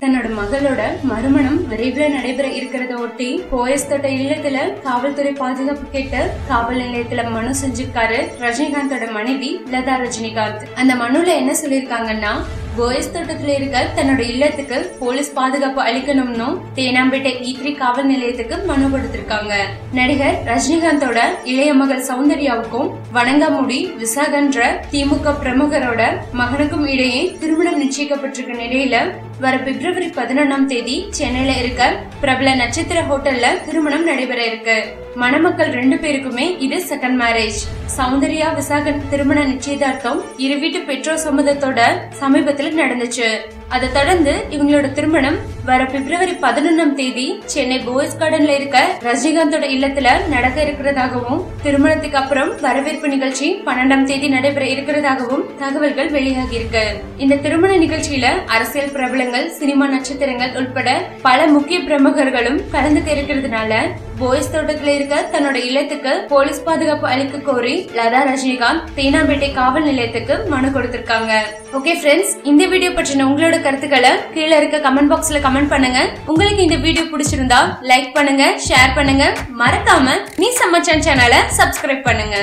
தன்னோட மகளோட மறுமணம் விரைவில் நடைபெற இருக்கிறத ஒட்டி போயஸ் தோட்ட இல்லத்துல காவல்துறை பாதுகாப்பு கேட்டு காவல் நிலையத்துல மனு செஞ்சிருக்காரு ரஜினிகாந்தோட மனைவி லதா ரஜினிகாந்த். அந்த மனுல என்ன சொல்லிருக்காங்கன்னா போயஸ் தோட்டத்தில் இருக்க தன்னோட இல்லத்துக்கு போலீஸ் பாதுகாப்பு அளிக்கணும்னு தேனாம்பேட்டை ஈத்ரி காவல் நிலையத்துக்கு மனு கொடுத்திருக்காங்க. நடிகர் ரஜினிகாந்தோட இளைய மகள் சௌந்தர்யாவுக்கும் வணங்காமுடி விசாகன்ற திமுக பிரமுகரோட மகனுக்கும் இடையே திருமணம் நிச்சயிக்கப்பட்டிருக்க நிலையில வர பிப்ரவரி பதினொன்னாம் தேதி சென்னையில இருக்க பிரபல நட்சத்திர ஹோட்டல்ல திருமணம் நடைபெற இருக்கு. மணமக்கள் ரெண்டு பேருக்குமே இது செகண்ட் மேரேஜ் சௌந்தர்யா விசாகன் திருமண நிச்சயதார்த்தம் இரு வீட்டு பெற்றோர் சம்மதத்தோட சமீபத்தில் நடந்துச்சு. அதை தொடர்ந்து இவங்களோட திருமணம் வர பிப்ரவரி பதினொன்னாம் தேதி சென்னை போய்ஸ் கார்டன்ல இருக்க ரஜினிகாந்தோட இல்லத்துல நடக்க இருக்கிறதாகவும் திருமணத்துக்கு அப்புறம் வரவேற்பு நிகழ்ச்சி பன்னெண்டாம் தேதி நடைபெற இருக்கிறதாகவும் தகவல்கள் வெளியாகி இருக்கு. இந்த திருமண நிகழ்ச்சியில அரசியல் பிரபலங்கள் சினிமா நட்சத்திரங்கள் உட்பட பல முக்கிய பிரமுகர்களும் கலந்துக்க இருக்கிறதுனால போய்ஸ் தோட்டத்துல இருக்க தன்னோட இல்லத்துக்கு போலீஸ் பாதுகாப்பு அளிக்க கோரி லதா ரஜினிகாந்த் தேனாம்பேட்டை காவல் நிலையத்துக்கு மனு கொடுத்திருக்காங்க. ஓகே ஃப்ரெண்ட்ஸ் இந்த வீடியோ பற்றின உங்களோட கருத்துக்களை கீழே இருக்க கமெண்ட் பாக்ஸ்ல கமெண்ட் பண்ணுங்க. உங்களுக்கு இந்த வீடியோ பிடிச்சிருந்தா லைக் பண்ணுங்க ஷேர் பண்ணுங்க. மறக்காம நீ சமச்சான் சேனலை சப்ஸ்கிரைப் பண்ணுங்க.